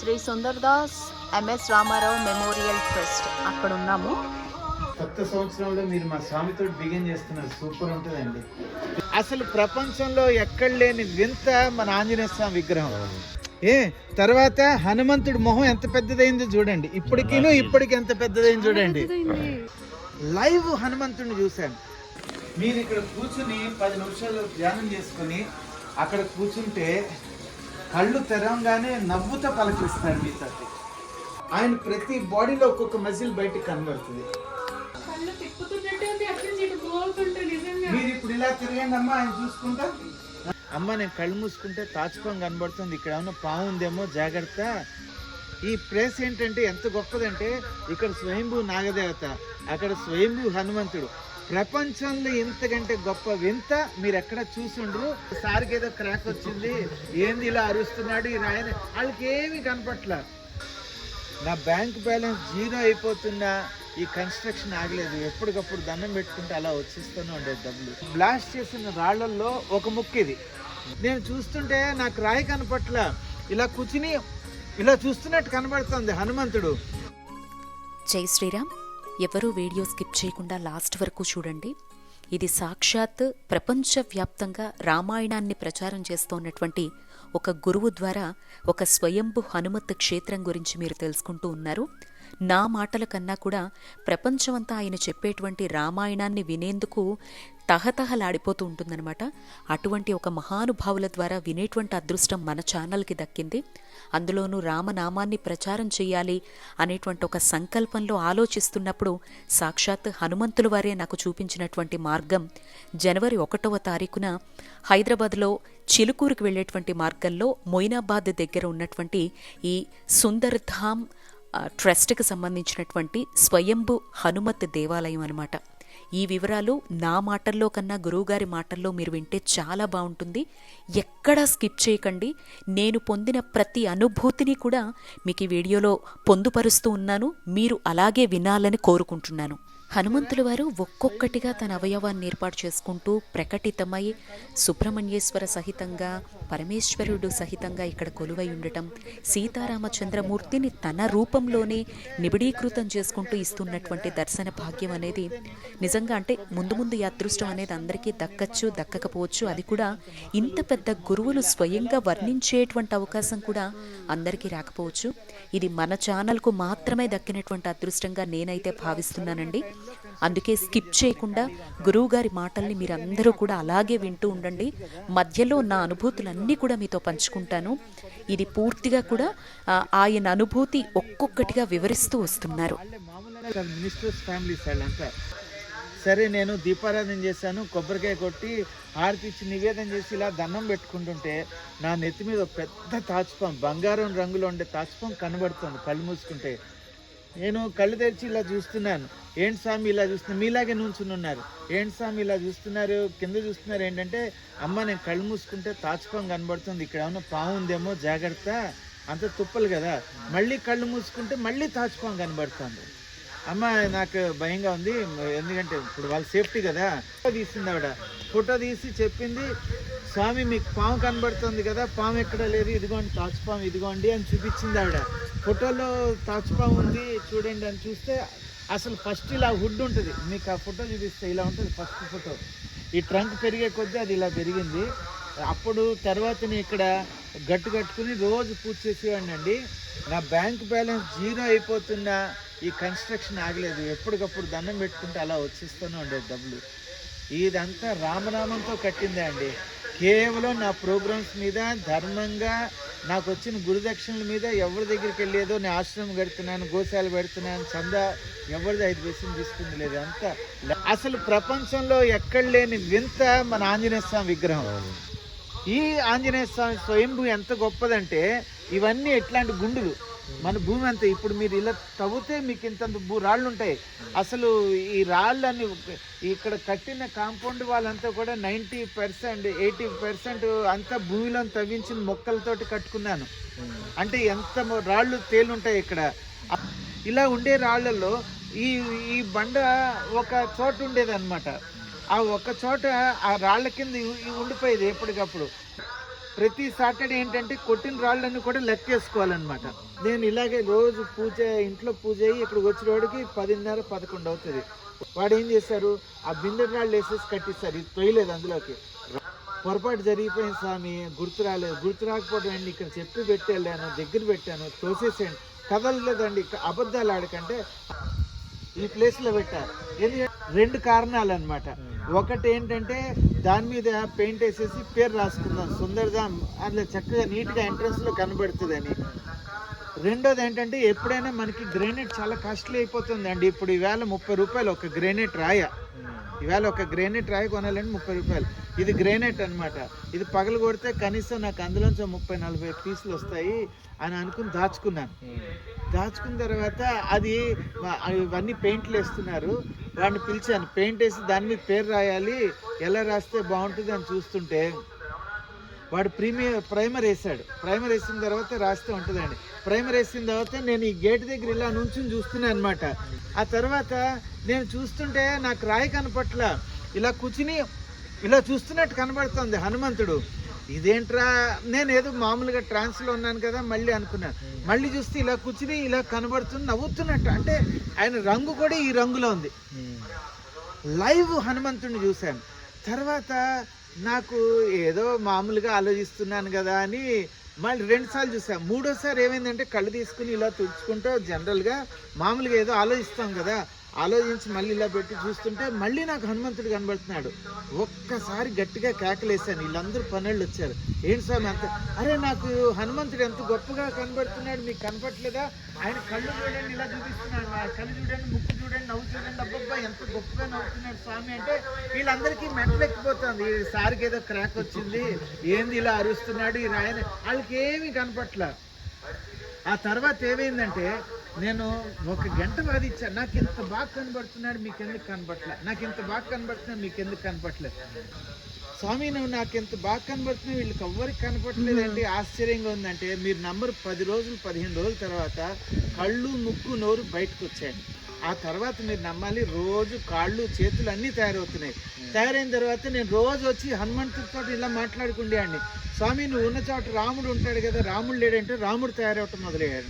Shri Sundardas MS Ramarao memorial trust. అక్కడ ఉన్నాము కొత్త సంవత్సరంలో మీరు మా స్వామితో బిగిన్ చేస్తున్నారు. సూపర్ ఉంటుందండి. అసలు ప్రపంచంలో ఎక్కడ లేని వింత మన ఆంజనేయ స్వామి విగ్రహం. ఏ తర్వాత హనుమంతుడి మొహం ఎంత పెద్దదైందో చూడండి. ఇప్పటికిను ఇప్పటికి ఎంత పెద్దదైంది చూడండి. లైవ్ హనుమంతుడిని చూశాను. మీరు ఇక్కడ కూర్చుని పది నిమిషాలు ధ్యానం చేసుకుని అక్కడ కూర్చుంటే కళ్ళు తెరవంగానే నవ్వుతో పలకరిస్తాడు మీతో ఆయన ప్రతి బాడీలో ఒక్కొక్క మజిల్ బయటకు కనబడుతుంది. మీరు ఇప్పుడు ఇలా తిరగండి అమ్మా ఆయన చూసుకుంటా. అమ్మ నేను కళ్ళు మూసుకుంటే తాచుపం కనబడుతుంది. ఇక్కడ ఏమన్నా పాము ఉందేమో జాగ్రత్త. ఈ ప్లేస్ ఏంటంటే ఎంత గొప్పదంటే ఇక్కడ స్వయంభూ నాగదేవత అక్కడ స్వయంభూ హనుమంతుడు. ప్రపంచంలో ఇంతకంటే గొప్ప వింత మీరు ఎక్కడ చూసుండ్రు? సార్కి ఏదో క్రాక్ వచ్చింది. ఏంది ఇలా అరుస్తున్నాడు ఈ ఆయన వాళ్ళకి ఏమీ కనపట్ల. నా బ్యాంక్ బ్యాలెన్స్ జీరో అయిపోతున్నా ఈ కన్స్ట్రక్షన్ ఆగలేదు. ఎప్పటికప్పుడు దండం పెట్టుకుంటే అలా వచ్చేస్తూనే ఉండేది డబ్బులు. బ్లాస్ట్ చేసిన రాళ్ళల్లో ఒక ముక్క ఇది. నేను చూస్తుంటే నాకు రాయి కనపట్ల. ఇలా కూర్చుని ఇలా చూస్తున్నట్టు కనబడుతుంది హనుమంతుడు. జై శ్రీరామ్. ఎవరూ వీడియో స్కిప్ చేయకుండా లాస్ట్ వరకు చూడండి. ఇది సాక్షాత్ ప్రపంచవ్యాప్తంగా రామాయణాన్ని ప్రచారం చేస్తోన్నటువంటి ఒక గురువు ద్వారా ఒక స్వయంభు హనుమత్ క్షేత్రం గురించి మీరు తెలుసుకుంటూ ఉన్నారు. నా మాటల కన్నా కూడా ప్రపంచమంతా ఆయన చెప్పేటువంటి రామాయణాన్ని వినేందుకు తహతహలాడిపోతూ ఉంటుందన్నమాట. అటువంటి ఒక మహానుభావుల ద్వారా వినేటువంటి అదృష్టం మన ఛానల్కి దక్కింది. అందులోనూ రామనామాన్ని ప్రచారం చేయాలి అనేటువంటి ఒక సంకల్పంలో ఆలోచిస్తున్నప్పుడు సాక్షాత్ హనుమంతుల వారే నాకు చూపించినటువంటి మార్గం జనవరి ఒకటవ తారీఖున హైదరాబాద్లో చిలుకూరుకు వెళ్ళేటువంటి మార్గంలో మొయినాబాద్ దగ్గర ఉన్నటువంటి ఈ సుందర్ ధామ్ ట్రస్ట్కి సంబంధించినటువంటి స్వయంభు హనుమత్ దేవాలయం అనమాట ఈ వివరాలు నా మాటల్లో కన్నా గురువుగారి మాటల్లో మీరు వింటే చాలా బాగుంటుంది. ఎక్కడా స్కిప్ చేయకండి. నేను పొందిన ప్రతి అనుభూతిని కూడా మీకు ఈ వీడియోలో పొందుపరుస్తూ ఉన్నాను. మీరు అలాగే వినాలని కోరుకుంటున్నాను. హనుమంతుల వారు ఒక్కొక్కటిగా తన అవయవాన్ని ఏర్పాటు చేసుకుంటూ ప్రకటితమై సుబ్రహ్మణ్యేశ్వర సహితంగా పరమేశ్వరుడు సహితంగా ఇక్కడ కొలువై ఉండటం సీతారామచంద్రమూర్తిని తన రూపంలోనే నిబిడీకృతం చేసుకుంటూ ఇస్తున్నటువంటి దర్శన భాగ్యం అనేది నిజంగా అంటే ముందు ముందు ఈ అదృష్టం అనేది అందరికీ దక్కచ్చు దక్కకపోవచ్చు. అది కూడా ఇంత పెద్ద గురువులు స్వయంగా వర్ణించేటువంటి అవకాశం కూడా అందరికీ రాకపోవచ్చు. ఇది మన ఛానల్కు మాత్రమే దక్కినటువంటి అదృష్టంగా నేనైతే భావిస్తున్నానండి. అందుకే స్కిప్ చేయకుండా గురువుగారి మాటల్ని మీరందరూ కూడా అలాగే వింటూ ఉండండి. మధ్యలో నా అనుభూతులన్నీ కూడా మీతో పంచుకుంటాను. ఇది పూర్తిగా కూడా ఆయన అనుభూతి ఒక్కొక్కటిగా వివరిస్తూ వస్తున్నారు. మామూలుగా సరే నేను దీపారాధన చేశాను కొబ్బరికాయ కొట్టి హారతి నివేదన చేసి ఇలా దండం పెట్టుకుంటుంటే నా నెత్తి మీద పెద్ద తాచుపం బంగారం రంగులో ఉండే తాచుపం కనబడుతుంది కళ్ళు మూసుకుంటే. నేను కళ్ళు తెరిచి ఇలా చూస్తున్నాను. ఏంటి స్వామి ఇలా చూస్తున్నా? మీలాగే నుంచుని ఉన్నారు. ఏంటి స్వామి ఇలా చూస్తున్నారు? కింద చూస్తున్నారు. ఏంటంటే అమ్మ నేను కళ్ళు మూసుకుంటే తాచుపం కనబడుతుంది. ఇక్కడ ఏమన్నా పాము ఉందేమో జాగ్రత్త. అంత తుప్పలు కదా. మళ్ళీ కళ్ళు మూసుకుంటే మళ్ళీ తాచుపం కనబడుతుంది. అమ్మ నాకు భయంగా ఉంది. ఎందుకంటే ఇప్పుడు వాళ్ళ సేఫ్టీ కదా. ఫోటో తీసింది ఆవిడ. ఫోటో తీసి చెప్పింది స్వామి మీకు పాము కనబడుతుంది కదా పాము ఎక్కడ లేదు. ఇదిగోండి తాచుపాము ఇదిగోండి అని చూపించింది ఆవిడ. ఫోటోలో తాచుపాము ఉంది చూడండి అని చూస్తే అసలు ఫస్ట్ ఇలా హుడ్ ఉంటుంది. మీకు ఆ ఫోటో చూపిస్తే ఇలా ఉంటుంది ఫస్ట్ ఫోటో. ఈ ట్రంక్ పెరిగే కొద్దీ అది ఇలా పెరిగింది. అప్పుడు తర్వాత నేను ఇక్కడ గట్టు కట్టుకుని రోజు పూజ చేసేవాడిని అండి. నా బ్యాంక్ బ్యాలెన్స్ జీరో అయిపోతున్నా ఈ కన్స్ట్రక్షన్ ఆగలేదు. ఎప్పటికప్పుడు దండం పెట్టుకుంటే అలా వచ్చేస్తూనే ఉండేది డబ్బులు. ఇదంతా రామనామంతో కట్టిందే అండి. కేవలం నా ప్రోగ్రామ్స్ మీద ధర్మంగా నాకు వచ్చిన గురుదక్షిణల మీద ఎవరి దగ్గరికి వెళ్ళేదో నేను ఆశ్రమం కడుతున్నాను గోశాల పెడుతున్నాను చందా ఎవరిది ఐదు పైసలు తీసుకుంది లేదు అంతా. అసలు ప్రపంచంలో ఎక్కడ లేని వింత మన ఆంజనేయ స్వామి విగ్రహం. ఈ ఆంజనేయ స్వామి స్వయంభూ ఎంత గొప్పదంటే ఇవన్నీ ఎట్లాంటి గుండులు. మన భూమి అంతా ఇప్పుడు మీరు ఇలా తవ్వితే మీకు ఇంత భూ రాళ్ళు ఉంటాయి అసలు ఈ రాళ్ళని ఇక్కడ కట్టిన కాంపౌండ్ వాళ్ళంతా కూడా నైంటీ పర్సెంట్ ఎయిటీ పర్సెంట్ అంతా భూమిలో తవ్వించిన మొక్కలతోటి కట్టుకున్నాను. అంటే ఎంత రాళ్ళు తేలుంటాయి ఇక్కడ. ఇలా ఉండే రాళ్ళల్లో ఈ ఈ బండ ఒక చోట ఉండేది ఆ ఒక్క చోట ఆ రాళ్ళ కింద ఉండిపోయేది ఎప్పటికప్పుడు. ప్రతి సాటర్డే ఏంటంటే కొట్టిన రాళ్ళని కూడా లెక్కేసుకోవాలన్నమాట నేను ఇలాగే రోజు పూజ ఇంట్లో పూజ అయ్యి ఇక్కడికి వచ్చినవాడికి పదిన్నర పదకొండు అవుతుంది. వాడు ఏం చేశారు ఆ బిందె రాళ్ళు వేసేసి కట్టిస్తారు. ఇది తొయ్యలేదు అందులోకి. పొరపాటు జరిగిపోయింది స్వామి గుర్తు రాలేదు. గుర్తు రాకపోవడం అండి ఇక్కడ చెప్పి పెట్టి వెళ్ళాను దగ్గర పెట్టాను తోసేసాను. కదలలేదండి. అబద్ధాలు ఆడకంటే ఈ ప్లేస్లో పెట్టారు ఎందుకంటే రెండు కారణాలు అనమాట ఒకటి ఏంటంటే దాని మీద పెయింట్ వేసేసి పేరు రాసుకుందాం సుందర్ధామ్ అందులో చక్కగా నీట్గా ఎంట్రన్స్లో కనబడుతుందని. రెండోది ఏంటంటే ఎప్పుడైనా మనకి గ్రానైట్ చాలా కాస్ట్లీ అయిపోతుంది అండి. ఇప్పుడు ఈవేళ ముప్పై రూపాయలు ఒక గ్రానైట్ రాయ. ఈవేళ ఒక గ్రానైట్ రాయి కొనాలంటే ముప్పై రూపాయలు. ఇది గ్రానైట్ అన్నమాట. ఇది పగలు కొడితే కనీసం నాకు అందులోంచి ముప్పై నలభై పీసులు వస్తాయి అని అనుకుని దాచుకున్నాను. దాచుకున్న తర్వాత అది ఇవన్నీ పెయింట్లు వేస్తున్నారు. వాడిని పిలిచాను. పెయింట్ వేసి దాని మీద పేరు రాయాలి. ఎలా రాస్తే బాగుంటుంది అని చూస్తుంటే వాడు ప్రీమియర్ ప్రైమర్ వేసాడు ప్రైమర్ వేసిన తర్వాత రాస్తే ఉంటుందండి. ప్రైమర్ వేసిన తర్వాత నేను ఈ గేట్ దగ్గర ఇలా నుంచుని చూస్తున్నాను అనమాట ఆ తర్వాత నేను చూస్తుంటే నాకు రాయి కనపట్ల. ఇలా కూర్చుని ఇలా చూస్తున్నట్టు కనబడుతుంది హనుమంతుడు. ఇదేంట్రా? నేను ఏదో మామూలుగా ట్రాన్స్లో ఉన్నాను కదా మళ్ళీ అనుకున్నాను. మళ్ళీ చూస్తే ఇలా కూర్చుని ఇలా కనబడుతుంది నవ్వుతున్నట్టు. అంటే ఆయన రంగు కూడా ఈ రంగులో ఉంది. లైవ్ హనుమంతుడిని చూశాను. తర్వాత నాకు ఏదో మామూలుగా ఆలోచిస్తున్నాను కదా అని మళ్ళీ రెండుసార్లు చూసాను మూడోసారి ఏమైందంటే కళ్ళు తీసుకుని ఇలా తుడుచుకుంటూ జనరల్గా మామూలుగా ఏదో ఆలోచిస్తాం కదా ఆలోచించి మళ్ళీ ఇలా పెట్టి చూస్తుంటే మళ్ళీ నాకు హనుమంతుడు కనబడుతున్నాడు. ఒక్కసారి గట్టిగా కేకలేసాను వీళ్ళందరూ పనులు వచ్చారు. ఏంటి స్వామి అంత? అరే నాకు హనుమంతుడు ఎంత గొప్పగా కనబడుతున్నాడు. మీకు కనపట్లేదా ఆయన కళ్ళు చూడండి ఇలా చూపిస్తున్నాడు. ఆ కళ్ళు చూడండి ముక్కు చూడండి నవ్వు చూడండి. అబ్బబ్బా ఎంత గొప్పగా నవ్వుతున్నాడు స్వామి అంటే వీళ్ళందరికీ మెట్లెక్కిపోతుంది ఈ సారికి ఏదో క్రాక్ వచ్చింది. ఏంది ఇలా అరుస్తున్నాడు ఈ రాయని? వాళ్ళకి ఏమీ కనపట్ల. ఆ తర్వాత ఏమైందంటే నేను ఒక గంట వాదిచ్చాను నాకు ఇంత బాగా కనబడుతున్నాడు మీకు ఎందుకు కనబట్లే నాకు ఇంత బాగా కనబడుతున్నాడు మీకు ఎందుకు కనబట్లేదు స్వామి నువ్వు నాకు ఎంత బాగా కనబడుతున్నావు వీళ్ళకి ఎవ్వరికి కనపట్లేదంటే ఆశ్చర్యంగా ఉందంటే మీరు నంబర్ పది రోజులు పదిహేను రోజుల తర్వాత కళ్ళు ముక్కు నోరు బయటకు వచ్చాయి ఆ తర్వాత మీరు నమ్మాలి రోజు కాళ్ళు చేతులు అన్నీ తయారవుతున్నాయి. తయారైన తర్వాత నేను రోజు వచ్చి హనుమంతుడితో ఇలా మాట్లాడుకుండేవాడిని స్వామి నువ్వు ఉన్న చోట రాముడు ఉంటాడు కదా రాముడు లేడంటే రాముడు తయారవటం మొదలయ్యాడు.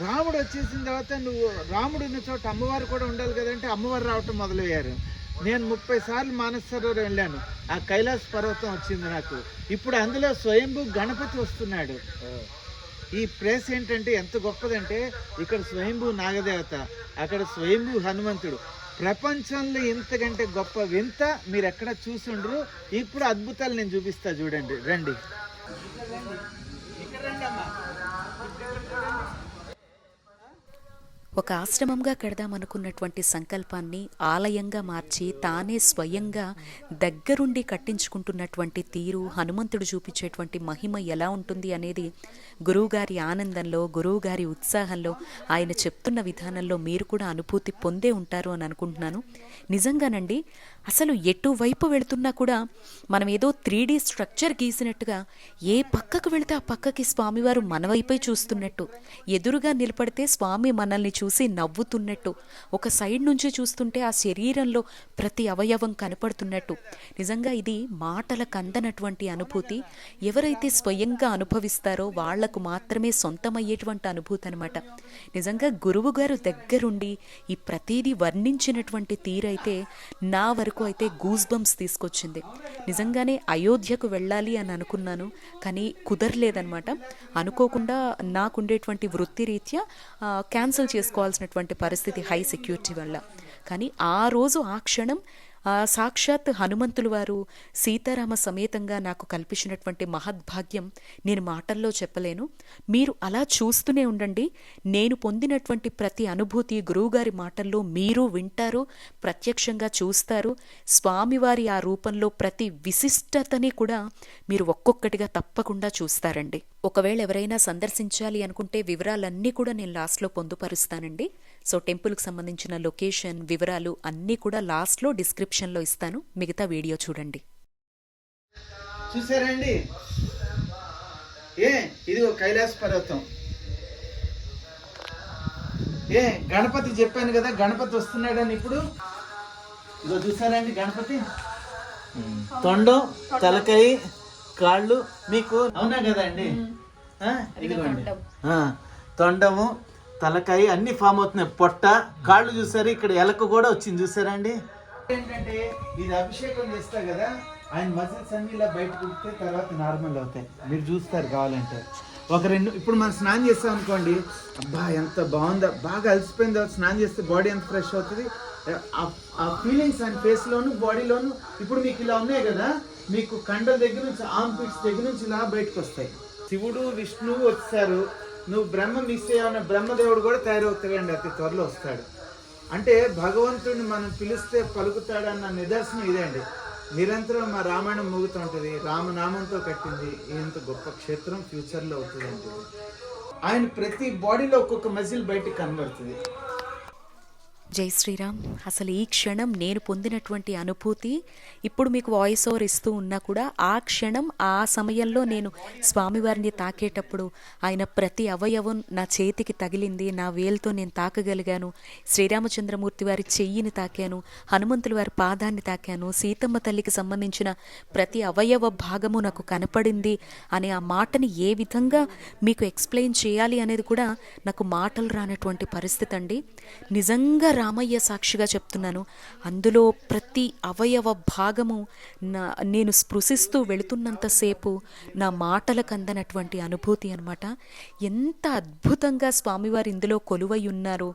రాముడు వచ్చేసిన తర్వాత నువ్వు రాముడు ఉన్న చోట అమ్మవారు కూడా ఉండాలి కదంటే అమ్మవారు రావటం మొదలయ్యారు. నేను ముప్పై సార్లు మానసరోవరం వెళ్ళాను. ఆ కైలాస పర్వతం వచ్చింది నాకు. ఇప్పుడు అందులో స్వయంభూ గణపతి వస్తున్నాడు. ఈ ప్లేస్ ఏంటంటే ఎంత గొప్పదంటే ఇక్కడ స్వయంభూ నాగదేవత అక్కడ స్వయంభూ హనుమంతుడు. ప్రపంచంలో ఇంతకంటే గొప్ప వింత మీరు ఎక్కడ చూసి ఉండరు ఇప్పుడు అద్భుతాలు నేను చూపిస్తా చూడండి రండి. ఒక ఆశ్రమంగా కడదామనుకున్నటువంటి సంకల్పాన్ని ఆలయంగా మార్చి తానే స్వయంగా దగ్గరుండి కట్టించుకుంటున్నటువంటి తీరు హనుమంతుడు చూపించేటువంటి మహిమ ఎలా ఉంటుంది అనేది గురువుగారి ఆనందంలో గురువుగారి ఉత్సాహంలో ఆయన చెప్తున్న విధానంలో మీరు కూడా అనుభూతి పొందే ఉంటారు అని అనుకుంటున్నాను. నిజంగానండి అసలు ఎటువైపు వెళుతున్నా కూడా మనం ఏదో త్రీ డీ స్ట్రక్చర్ గీసినట్టుగా ఏ పక్కకు వెళితే ఆ పక్కకి స్వామివారు మన వైపే చూస్తున్నట్టు. ఎదురుగా నిలబడితే స్వామి మనల్ని చూసి నవ్వుతున్నట్టు. ఒక సైడ్ నుంచి చూస్తుంటే ఆ శరీరంలో ప్రతి అవయవం కనపడుతున్నట్టు. నిజంగా ఇది మాటలకు అందనటువంటి అనుభూతి. ఎవరైతే స్వయంగా అనుభవిస్తారో వాళ్ళకు మాత్రమే సొంతమయ్యేటువంటి అనుభూతి అనమాట నిజంగా గురువుగారు దగ్గరుండి ఈ ప్రతీది వర్ణించినటువంటి తీరైతే నా వరకు అయితే గూస్ బంప్స్ తీసుకొచ్చింది. నిజంగానే అయోధ్యకు వెళ్ళాలి అని అనుకున్నాను కానీ కుదరలేదనమాట అనుకోకుండా నాకుండేటువంటి వృత్తి రీత్యా క్యాన్సిల్ చేసుకోవాల్సినటువంటి పరిస్థితి హై సెక్యూరిటీ వల్ల. కానీ ఆ రోజు ఆ క్షణం ఆ సాక్షాత్ హనుమంతులు వారు సీతారామ సమేతంగా నాకు కల్పించినటువంటి మహద్భాగ్యం నేను మాటల్లో చెప్పలేను. మీరు అలా చూస్తూనే ఉండండి. నేను పొందినటువంటి ప్రతి అనుభూతి గురువుగారి మాటల్లో మీరు వింటారు ప్రత్యక్షంగా చూస్తారు. స్వామివారి ఆ రూపంలో ప్రతి విశిష్టతని కూడా మీరు ఒక్కొక్కటిగా తప్పకుండా చూస్తారండి. ఒకవేళ ఎవరైనా సందర్శించాలి అనుకుంటే వివరాలన్నీ కూడా నేను లాస్ట్లో పొందుపరుస్తానండి. సో టెంపుల్కి సంబంధించిన లొకేషన్ వివరాలు అన్నీ కూడా లాస్ట్లో డిస్క్రిప్షన్లో ఇస్తాను. మిగతా వీడియో చూడండి. చూసారండి? ఏ ఇది ఒక కైలాస పర్వతం. ఏ గణపతి చెప్పాను కదా గణపతి వస్తున్నాడని ఇప్పుడు? ఇదో చూసారండి గణపతి? తొండం తలకాయ కాళ్ళు మీకు అవునా కదండి? ఆ, ఇదిగోండి. ఆ, తొండము తలకాయ అన్ని ఫామ్ అవుతున్నాయి. పొట్ట కాళ్ళు చూసారు? ఇక్కడ ఎలక కూడా వచ్చింది. చూసారా అండి? ఏంటంటే ఇది అభిషేకం చేస్తా కదా ఆయన మజిల్స్ అన్ని ఇలా బయటకు ఉడితే తర్వాత నార్మల్ అవుతాయి. మీరు చూస్తారు కావాలంటే. ఒక రెండు ఇప్పుడు మనం స్నానం చేస్తాం అనుకోండి అబ్బా ఎంత బాగుందో. బాగా అలసిపోయిన తర్వాత స్నానం చేస్తే బాడీ ఎంత ఫ్రెష్ అవుతుంది? ఆ- ఆ ఫీలింగ్స్ ఆయన ఫేస్లోను బాడీలోను ఇప్పుడు మీకు ఇలా ఉన్నాయి కదా మీకు కండల దగ్గర నుంచి ఆర్మ్ పిట్స్ దగ్గర నుంచి ఇలా బయటకు వస్తాయి. శివుడు విష్ణువు వచ్చారు. నువ్వు బ్రహ్మ మిస్ అయ్యావు బ్రహ్మదేవుడు కూడా తయారవుతాడండి అతి త్వరలో వస్తాడు. అంటే భగవంతుడిని మనం పిలిస్తే పలుకుతాడన్న నిదర్శనం ఇదే అండి నిరంతరం మా రామాయణం మూగుతూ ఉంటుంది రామనామంతో కట్టింది ఇంత గొప్ప క్షేత్రం ఫ్యూచర్లో అవుతుంది ఆయన ప్రతి బాడీలో ఒక్కొక్క మజిల్ బయటికి కనబడుతుంది. జై శ్రీరామ్. అసలు ఈ క్షణం నేను పొందినటువంటి అనుభూతి ఇప్పుడు మీకు వాయిస్ ఓవర్ ఇస్తూ ఉన్నా కూడా ఆ క్షణం ఆ సమయంలో నేను స్వామివారిని తాకేటప్పుడు ఆయన ప్రతి అవయవం నా చేతికి తగిలింది నా వేలుతో నేను తాకగలిగాను. శ్రీరామచంద్రమూర్తి వారి చెయ్యిని తాకాను హనుమంతుల వారి పాదాన్ని తాకాను సీతమ్మ తల్లికి సంబంధించిన ప్రతి అవయవ భాగము నాకు కనపడింది అనే ఆ మాటని ఏ విధంగా మీకు ఎక్స్ప్లెయిన్ చేయాలి అనేది కూడా నాకు మాటలు రానటువంటి పరిస్థితి అండి. నిజంగా రామయ్య సాక్షిగా చెప్తున్నాను. అందులో ప్రతి అవయవ భాగము నా నేను స్పృశిస్తూ వెళుతున్నంతసేపు నా మాటలకు అందనటువంటి అనుభూతి అనమాట ఎంత అద్భుతంగా స్వామివారు ఇందులో కొలువై ఉన్నారు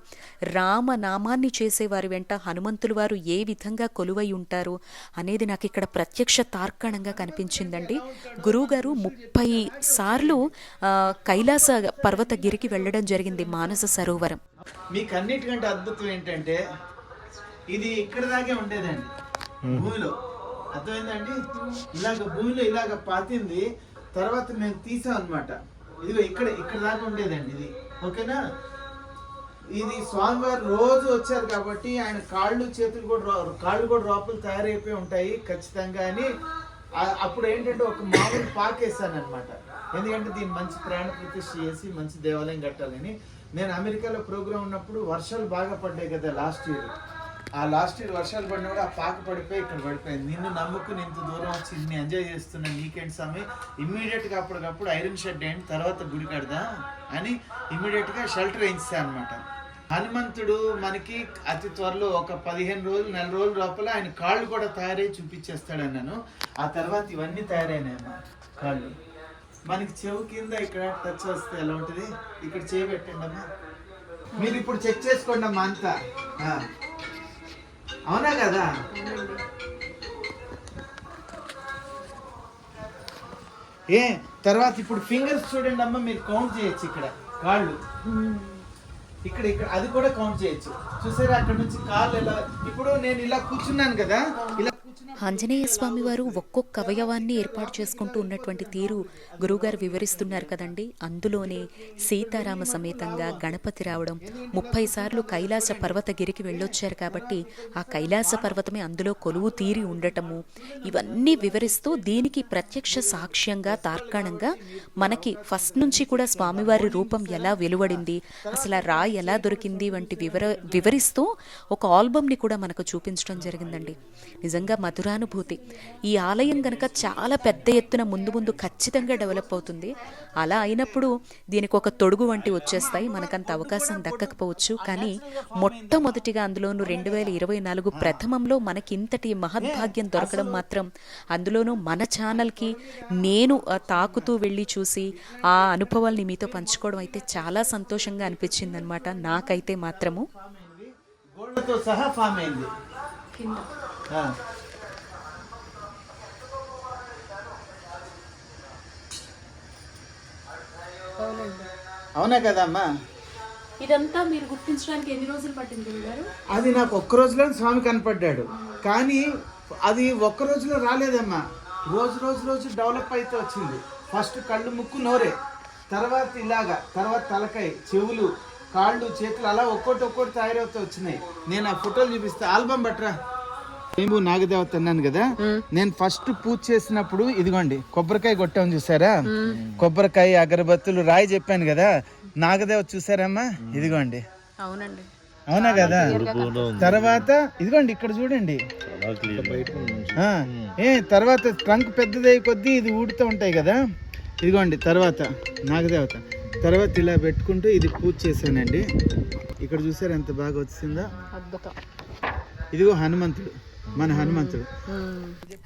రామనామాన్ని చేసేవారి వెంట హనుమంతులు వారు ఏ విధంగా కొలువై ఉంటారు అనేది నాకు ఇక్కడ ప్రత్యక్ష తార్కణంగా కనిపించిందండి. గురువుగారు ముప్పై సార్లు కైలాస పర్వతగిరికి వెళ్ళడం జరిగింది మానస సరోవరం. మీకు అన్నిటికంటే అద్భుతం ఏంటంటే ఇది ఇక్కడ దాకే ఉండేదండి భూమిలో. అర్థమైందండి? ఇలాగ భూమిలో ఇలాగ పాతింది తర్వాత మేము తీసాం అనమాట ఇదిగో ఇక్కడ ఇక్కడ దాకా ఉండేదండి ఇది. ఓకేనా? ఇది స్వామివారు రోజు వచ్చారు కాబట్టి ఆయన కాళ్ళు చేతులు కూడా కాళ్ళు కూడా లోపల తయారైపోయి ఉంటాయి ఖచ్చితంగా అని. అప్పుడు ఏంటంటే ఒక మామూలు పాకేసాను అనమాట ఎందుకంటే దీన్ని మంచి ప్రాణ ప్రతిష్ఠ చేసి మంచి దేవాలయం కట్టాలని. నేను అమెరికాలో ప్రోగ్రామ్ ఉన్నప్పుడు వర్షాలు బాగా పడ్డాయి కదా లాస్ట్ ఇయర్. ఆ లాస్ట్ ఇయర్ వర్షాలు పడినప్పుడు ఆ పాక పడిపోయి ఇక్కడ పడిపోయింది. నిన్ను నమ్ముకుని ఇంత దూరం వచ్చి ఇన్ని ఎంజాయ్ చేస్తున్న నీకేంటి సమయం ఇమ్మీడియట్గా అప్పటికప్పుడు ఐరన్ షెడ్ అయింది తర్వాత గుడి కడదా అని ఇమ్మీడియట్గా షెల్టర్ వేయించా అనమాట హనుమంతుడు మనకి అతి త్వరలో ఒక పదిహేను రోజులు నెల రోజుల లోపల ఆయన కాళ్ళు కూడా తయారై చూపించేస్తాడు అన్నాను ఆ తర్వాత ఇవన్నీ తయారైనాయమ్మా కాళ్ళు. మనకి చెవు కింద ఇక్కడ టచ్ వస్తే ఎలా ఉంటుంది? ఇక్కడ చేయి పెట్టండి అమ్మా. మీరు ఇప్పుడు చెక్ చేసుకోండి అమ్మా అంతా. ఆ. అవునా కదా? ఏ తర్వాత ఇప్పుడు ఫింగర్స్ చూడండి అమ్మా మీరు కౌంట్ చేయొచ్చు ఇక్కడ కాళ్ళు. ఇక్కడ ఇక్కడ అది కూడా కౌంట్ చేయొచ్చు. చూసారా అక్కడ నుంచి కాళ్ళు ఎలా ఇప్పుడు నేను ఇలా కూర్చున్నాను కదా ఇలా ఆంజనేయ స్వామి వారు ఒక్కొక్క అవయవాన్ని ఏర్పాటు చేసుకుంటూ ఉన్నటువంటి తీరు గురువుగారు వివరిస్తున్నారు కదండి. అందులోనే సీతారామ సమేతంగా గణపతి రావడం ముప్పై సార్లు కైలాస పర్వతగిరికి వెళ్ళొచ్చారు కాబట్టి ఆ కైలాస పర్వతమే అందులో కొలువు తీరి ఉండటము ఇవన్నీ వివరిస్తూ దీనికి ప్రత్యక్ష సాక్ష్యంగా తార్కాణంగా మనకి ఫస్ట్ నుంచి కూడా స్వామివారి రూపం ఎలా వెలువడింది అసలు ఆ రాయి ఎలా దొరికింది వంటి వివర వివరిస్తూ ఒక ఆల్బమ్ని కూడా మనకు చూపించడం జరిగిందండి. నిజంగా మధురానుభూతి. ఈ ఆలయం గనక చాలా పెద్ద ఎత్తున ముందు ముందు ఖచ్చితంగా డెవలప్ అవుతుంది. అలా అయినప్పుడు దీనికి ఒక తొడుగు వంటి వచ్చేస్తాయి. మనకంత అవకాశం దక్కకపోవచ్చు. కానీ మొట్టమొదటిగా అందులోనూ రెండు వేల ఇరవై నాలుగు ప్రథమంలో మనకి ఇంతటి మహద్భాగ్యం దొరకడం మాత్రం అందులోనూ మన ఛానల్కి నేను తాకుతూ వెళ్ళి చూసి ఆ అనుభవాల్ని మీతో పంచుకోవడం అయితే చాలా సంతోషంగా అనిపించింది అనమాట నాకైతే మాత్రము. గోళ్ళతో సహా ఫామ్ అయింది కింద ఆ. అవునండి. అవునా కదమ్మా? ఇదంతా మీరు గుర్తించడానికి ఎన్ని రోజులు పట్టింది గురుగారు అది నాకు ఒక్క రోజులో స్వామి కనపడ్డాడు. కానీ అది ఒక్క రోజులో రాలేదమ్మా. రోజు రోజు రోజు డెవలప్ అయితే వచ్చింది. ఫస్ట్ కళ్ళు ముక్కు నోరే. తర్వాత ఇలాగా తర్వాత తలకాయ చెవులు కాళ్ళు చేతులు అలా ఒక్కోటి ఒక్కోటి తయారవుతూ వచ్చినాయి. నేను ఆ ఫోటోలు చూపిస్తా. ఆల్బమ్ బట్రా మేము నాగదేవత అన్నాను కదా. నేను ఫస్ట్ పూజ చేసినప్పుడు ఇదిగోండి కొబ్బరికాయ కొట్టాం చూసారా? కొబ్బరికాయ అగరబత్తులు రాయి చెప్పాను కదా. నాగదేవత చూసారమ్మా? ఇదిగోండి. అవునండి. అవునా కదా. తర్వాత ఇదిగోండి ఇక్కడ చూడండి. ఏ తర్వాత ట్రంక్ పెద్దదయ్యే కొద్దీ ఇది ఊడుతూ ఉంటాయి కదా. ఇదిగోండి తర్వాత నాగదేవత తర్వాత ఇలా పెట్టుకుంటూ ఇది పూజ చేశానండి. ఇక్కడ చూసారు ఎంత బాగా వచ్చిందో? అద్భుతం. ఇదిగో హనుమంతుడు. మన హనుమంతుడు.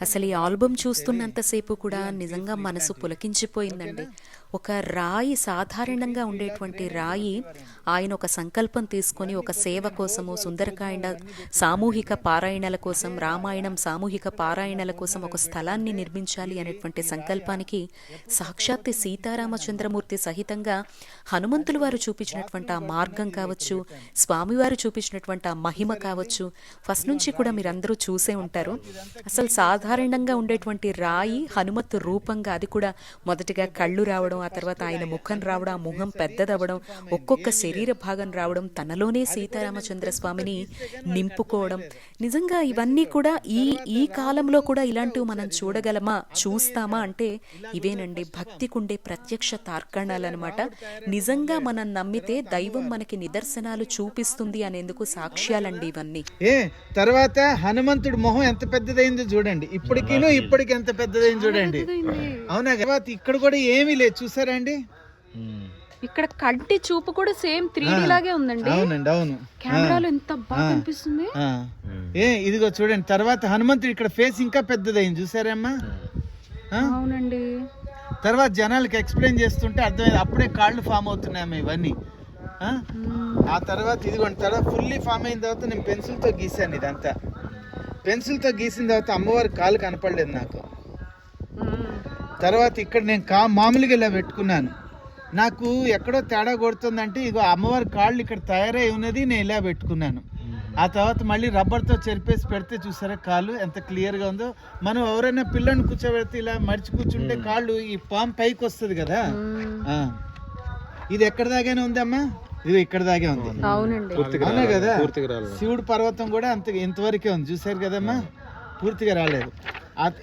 అసలు ఈ ఆల్బమ్ చూస్తున్నంతసేపు కూడా నిజంగా మనసు పులకించిపోయిందండి. ఒక రాయి సాధారణంగా ఉండేటువంటి రాయి ఆయన ఒక సంకల్పం తీసుకొని ఒక సేవ కోసము సుందరకాండ సామూహిక పారాయణల కోసం రామాయణం సామూహిక పారాయణల కోసం ఒక స్థలాన్ని నిర్మించాలి అనేటువంటి సంకల్పానికి సాక్షాత్ సీతారామచంద్రమూర్తి సహితంగా హనుమంతులు వారు చూపించినటువంటి ఆ మార్గం కావచ్చు స్వామివారు చూపించినటువంటి ఆ మహిమ కావచ్చు ఫస్ట్ నుంచి కూడా మీరందరూ చూసే ఉంటారు. అసలు సాధారణంగా ఉండేటువంటి రాయి హనుమత్ రూపంగా అది కూడా మొదటిగా కళ్ళు రావడం ఆ తర్వాత ఆయన ముఖం రావడం ఆ ముఖం పెద్దదవ్వడం ఒక్కొక్క శరీర భాగం రావడం తనలోనే సీతారామచంద్ర స్వామిని నింపుకోవడం. నిజంగా ఇవన్నీ కూడా ఈ ఈ కాలంలో కూడా ఇలాంటివి మనం చూడగలమా చూస్తామా అంటే ఇవేనండి భక్తికుండే ప్రత్యక్ష తార్కాణాలన్నమాట. నిజంగా మనం నమ్మితే దైవం మనకి నిదర్శనాలు చూపిస్తుంది అనేందుకు సాక్ష్యాలండి ఇవన్నీ. ఏ తర్వాత హనుమంతుడు మొహం ఎంత పెద్దదైందో చూడండి. ఇప్పటికిను ఇప్పటికి ఎంత పెద్దదైంది చూడండి. అవునా తర్వాత ఇక్కడ కూడా ఏమీ లేదు చూసారా అండి ఇక్కడ కంటి చూపు కూడా సేమ్ త్రీ లాగే ఉందండి. అవునండి అవును. కెమెరాలో ఎంత బాగా కనిపిస్తుంది? ఆ. ఏ ఇదిగో చూడండి తర్వాత హనుమంతుడు ఇక్కడ ఫేస్ ఇంకా పెద్దదైంది చూసారమ్మా? అవునండి. తర్వాత జనాలకి ఎక్స్ప్లెయిన్ చేస్తుంటే అర్థమైంది అప్పుడే కాళ్ళు ఫామ్ అవుతున్నాయమ్మా ఇవన్నీ. ఆ? ఆ తర్వాత ఇదిగోండి తర్వాత ఫుల్లీ ఫామ్ అయిన తర్వాత నేను పెన్సిల్తో గీసాను ఇదంతా. పెన్సిల్తో గీసిన తర్వాత అమ్మవారి కాలు కనపడలేదు నాకు. తర్వాత ఇక్కడ నేను కా మామూలుగా ఇలా పెట్టుకున్నాను. నాకు ఎక్కడో తేడా కొడుతుందంటే ఇగో అమ్మవారి కాళ్ళు ఇక్కడ తయారై ఉన్నది నేను ఇలా పెట్టుకున్నాను. ఆ తర్వాత మళ్ళీ రబ్బర్తో చెరిపేసి పెడితే చూసారా కాళ్ళు ఎంత క్లియర్గా ఉందో? మనం ఎవరైనా పిల్లని కూర్చోబెడితే ఇలా మడిచి కూర్చుంటే కాళ్ళు ఈ పామ్ పైకి వస్తుంది కదా? ఆ. ఇది ఎక్కడ దాగానే ఉందమ్మా? ఇది ఇక్కడ దాగే ఉంది. అవునండి. అవునా కదా? శివుడు పర్వతం కూడా అంత ఇంతవరకే ఉంది. చూసారు కదమ్మా? పూర్తిగా రాలేదు.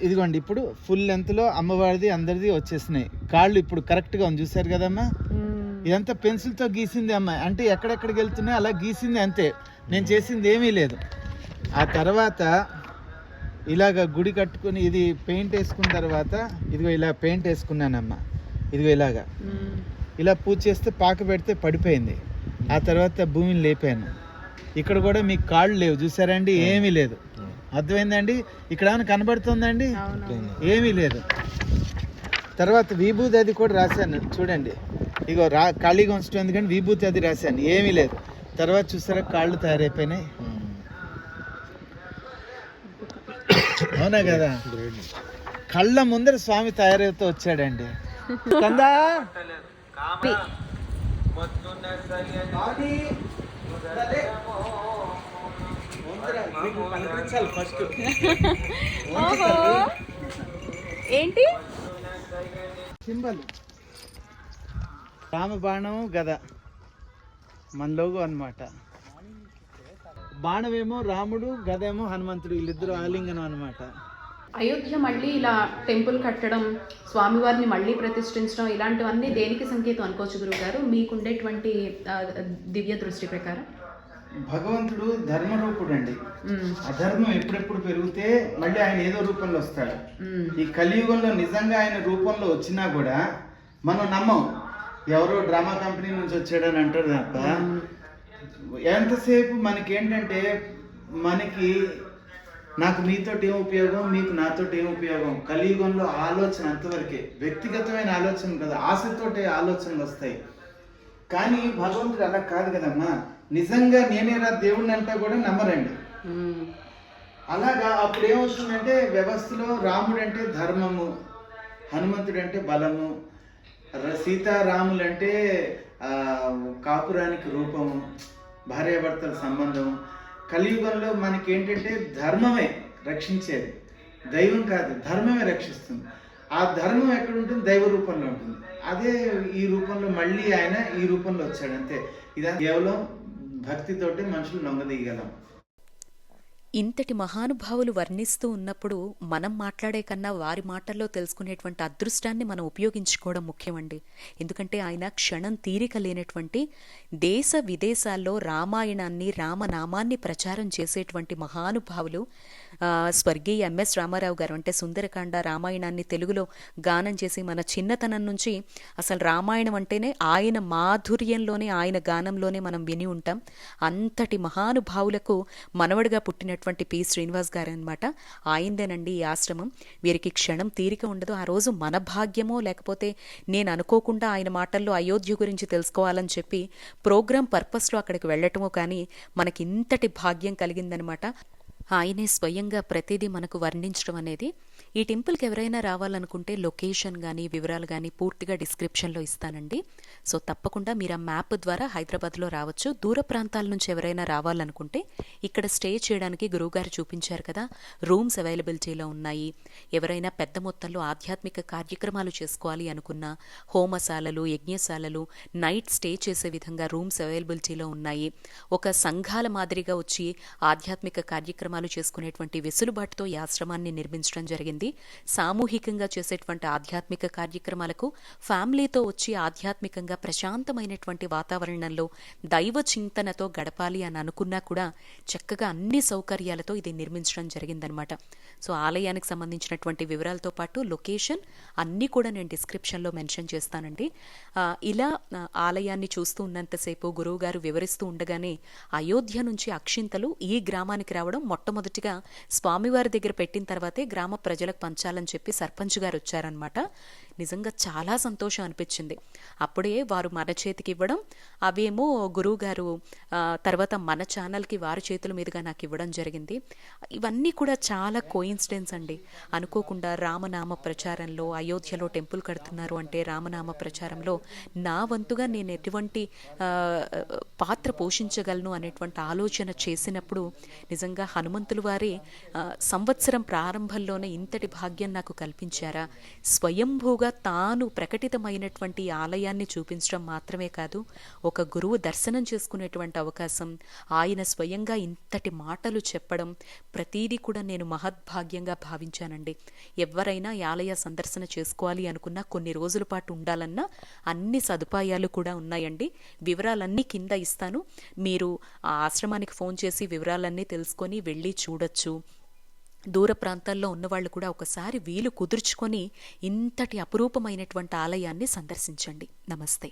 ఇదిగోండి ఇప్పుడు ఫుల్ లెంత్లో అమ్మవారిది అందరిది వచ్చేసినాయి. కాళ్ళు ఇప్పుడు కరెక్ట్గా ఉంది చూసారు కదమ్మా? ఇదంతా పెన్సిల్తో గీసింది అమ్మ. అంటే ఎక్కడెక్కడికి వెళ్తున్నాయి అలా గీసింది అంతే. నేను చేసింది ఏమీ లేదు. ఆ తర్వాత ఇలాగ గుడి కట్టుకుని ఇది పెయింట్ వేసుకున్న తర్వాత ఇదిగో ఇలా పెయింట్ వేసుకున్నానమ్మా. ఇదిగో ఇలాగా. ఇలా పూజ చేస్తే పాక పెడితే పడిపోయింది. ఆ తర్వాత భూమిని లేపాను. ఇక్కడ కూడా మీకు కాళ్ళు లేవు చూసారండి ఏమీ లేదు. అర్థమైందండి? ఇక్కడ ఏమైనా కనబడుతుందండి? ఏమీ లేదు. తర్వాత విభూతి అది కూడా రాశాను. చూడండి. ఇగో రా ఖాళీగా ఉంచడం ఎందుకంటే విభూతి అది రాశాను. ఏమీ లేదు. తర్వాత చూసారా కాళ్ళు తయారైపోయినాయి. అవునా కదా? కళ్ళ ముందర స్వామి తయారవుతూ వచ్చాడండి. కందా? ఫస్ట్ ఏంటి? సింబల్. రామబాణం గద. మన లోగో అన్నమాట. బాణమేమో రాముడు గదేమో హనుమంతుడు. వీళ్ళిద్దరు ఆలింగనం అన్నమాట. అయోధ్య మళ్ళీ ఇలా టెంపుల్ కట్టడం స్వామివారిని మళ్ళీ ప్రతిష్ఠించడం ఇలాంటివన్నీ దేనికి సంకేతం అనుకోవచ్చు గురువు గారు మీకుండేటువంటి దివ్య దృష్టి ప్రకారం? భగవంతుడు ధర్మరూపుడు అండి. అధర్మం ఎప్పుడెప్పుడు పెరిగితే మళ్ళీ ఆయన ఏదో రూపంలో వస్తాడు. ఈ కలియుగంలో నిజంగా ఆయన రూపంలో వచ్చినా కూడా మనం నమ్మం. ఎవరో డ్రామా కంపెనీ నుంచి వచ్చాడని అంటారు తప్ప ఎంతసేపు మనకేంటంటే మనకి నాకు మీతోటి ఏం ఉపయోగం మీకు నాతోటి ఏం ఉపయోగం? కలియుగంలో ఆలోచన అంతవరకే. వ్యక్తిగతమైన ఆలోచన కదా ఆశతోటి ఆలోచనలు వస్తాయి. కానీ భగవంతుడు అలా కాదు కదమ్మా. నిజంగా నేనేరా దేవుడిని అంటే కూడా నమ్మరండి. మ్మ్. అలాగా అప్పుడు ఏమవుతుందంటే వ్యవస్థలో రాముడు అంటే ధర్మము హనుమంతుడు అంటే బలము సీతారాములు అంటే కాపురానికి రూపము భార్యాభర్తల సంబంధం కలియుగంలో మనకి ఏంటంటే ధర్మమే రక్షించేది. దైవం కాదు ధర్మమే రక్షిస్తుంది. ఆ ధర్మం ఎక్కడ ఉంటుంది దైవ రూపంలో ఉంటుంది. అదే ఈ రూపంలో మళ్ళీ ఆయన ఈ రూపంలో వచ్చాడు అంతే. ఇదా కేవలం భక్తితోటి మనుషులు నొంగదీయగలం ఇంతటి మహానుభావులు వర్ణిస్తూ ఉన్నప్పుడు మనం మాట్లాడే కన్నా వారి మాటల్లో తెలుసుకునేటువంటి అదృష్టాన్ని మనం ఉపయోగించుకోవడం ముఖ్యమండి. ఎందుకంటే ఆయన క్షణం తీరిక లేనటువంటి దేశ విదేశాల్లో రామాయణాన్ని రామనామాన్ని ప్రచారం చేసేటువంటి మహానుభావులు స్వర్గీయ ఎంఎస్ రామారావు గారు అంటే సుందరకాండ రామాయణాన్ని తెలుగులో గానం చేసి మన చిన్నతనం నుంచి అసలు రామాయణం అంటేనే ఆయన మాధుర్యంలోనే ఆయన గానంలోనే మనం విని ఉంటాం. అంతటి మహానుభావులకు మనవడిగా ఉన్నటువంటి పి. శ్రీనివాస్ గారు అనమాట ఆయిందేనండి ఈ ఆశ్రమం. వీరికి క్షణం తీరిక ఉండదు. ఆ రోజు మన భాగ్యమో లేకపోతే నేను అనుకోకుండా ఆయన మాటల్లో అయోధ్య గురించి తెలుసుకోవాలని చెప్పి ప్రోగ్రాం పర్పస్లో అక్కడికి వెళ్ళటమో కానీ మనకి ఇంతటి భాగ్యం కలిగిందనమాట ఆయనే స్వయంగా ప్రతిదీ మనకు వర్ణించడం అనేది. ఈ టెంపుల్కి ఎవరైనా రావాలనుకుంటే లొకేషన్ కానీ వివరాలు కానీ పూర్తిగా డిస్క్రిప్షన్లో ఇస్తానండి. సో తప్పకుండా మీరు ఆ మ్యాప్ ద్వారా హైదరాబాద్లో రావచ్చు. దూర ప్రాంతాల నుంచి ఎవరైనా రావాలనుకుంటే ఇక్కడ స్టే చేయడానికి గురువుగారు చూపించారు కదా రూమ్స్ అవైలబిలిటీలో ఉన్నాయి. ఎవరైనా పెద్ద మొత్తంలో ఆధ్యాత్మిక కార్యక్రమాలు చేసుకోవాలి అనుకున్న హోమశాలలు యజ్ఞశాలలు నైట్ స్టే చేసే విధంగా రూమ్స్ అవైలబిలిటీలో ఉన్నాయి. ఒక సంఘాల మాదిరిగా వచ్చి ఆధ్యాత్మిక కార్యక్రమాలు చేసుకునేటువంటి వెసులుబాటుతో ఈ ఆశ్రమాన్ని నిర్మించడం జరిగింది. సామూహికంగా చేసేటువంటి ఆధ్యాత్మిక కార్యక్రమాలకు ఫ్యామిలీతో వచ్చి ఆధ్యాత్మికంగా ప్రశాంతమైనటువంటి వాతావరణంలో దైవ చింతనతో గడపాలి అని అనుకున్నా కూడా చక్కగా అన్ని సౌకర్యాలతో ఇది నిర్మించడం జరిగిందనమాట సో ఆలయానికి సంబంధించినటువంటి వివరాలతో పాటు లొకేషన్ అన్నీ కూడా నేను డిస్క్రిప్షన్లో మెన్షన్ చేస్తానండి. ఇలా ఆలయాన్ని చూస్తూ ఉన్నంతసేపు గురువుగారు వివరిస్తూ ఉండగానే అయోధ్య నుంచి అక్షింతలు ఈ గ్రామానికి రావడం మొట్టమొదటిగా స్వామివారి దగ్గర పెట్టిన తర్వాతే గ్రామ ప్రజలకు పంచాలని చెప్పి సర్పంచ్ గారు వచ్చారనమాట నిజంగా చాలా సంతోషం అనిపించింది. అప్పుడే వారు మన చేతికి ఇవ్వడం అవేమో గురువుగారు తర్వాత మన ఛానల్కి వారి చేతుల మీదుగా నాకు ఇవ్వడం జరిగింది. ఇవన్నీ కూడా చాలా కోయిన్సిడెన్స్ అండి. అనుకోకుండా రామనామ ప్రచారంలో అయోధ్యలో టెంపుల్ కడుతున్నారు అంటే రామనామ ప్రచారంలో నా వంతుగా నేను ఎటువంటి పాత్ర పోషించగలను అనేటువంటి ఆలోచన చేసినప్పుడు నిజంగా హనుమంతులు వారి సంవత్సరం ప్రారంభంలోనే ఇంతటి భాగ్యం నాకు కల్పించారా? స్వయంభూగా తాను ప్రకటితమైనటువంటి ఆలయాన్ని చూపించడం మాత్రమే కాదు ఒక గురువు దర్శనం చేసుకునేటువంటి అవకాశం ఆయన స్వయంగా ఇంతటి మాటలు చెప్పడం ప్రతీది కూడా నేను మహద్భాగ్యంగా భావించానండి. ఎవరైనా ఆలయ సందర్శన చేసుకోవాలి అనుకున్నా కొన్ని రోజుల పాటు ఉండాలన్నా అన్ని సదుపాయాలు కూడా ఉన్నాయండి. వివరాలన్నీ కింద ఇస్తాను. మీరు ఆ ఆశ్రమానికి ఫోన్ చేసి వివరాలన్నీ తెలుసుకొని వెళ్ళి చూడొచ్చు. దూర ప్రాంతాల్లో ఉన్నవాళ్ళు కూడా ఒకసారి వీలు కుదుర్చుకొని ఇంతటి అపురూపమైనటువంటి ఆలయాన్ని సందర్శించండి. నమస్తే.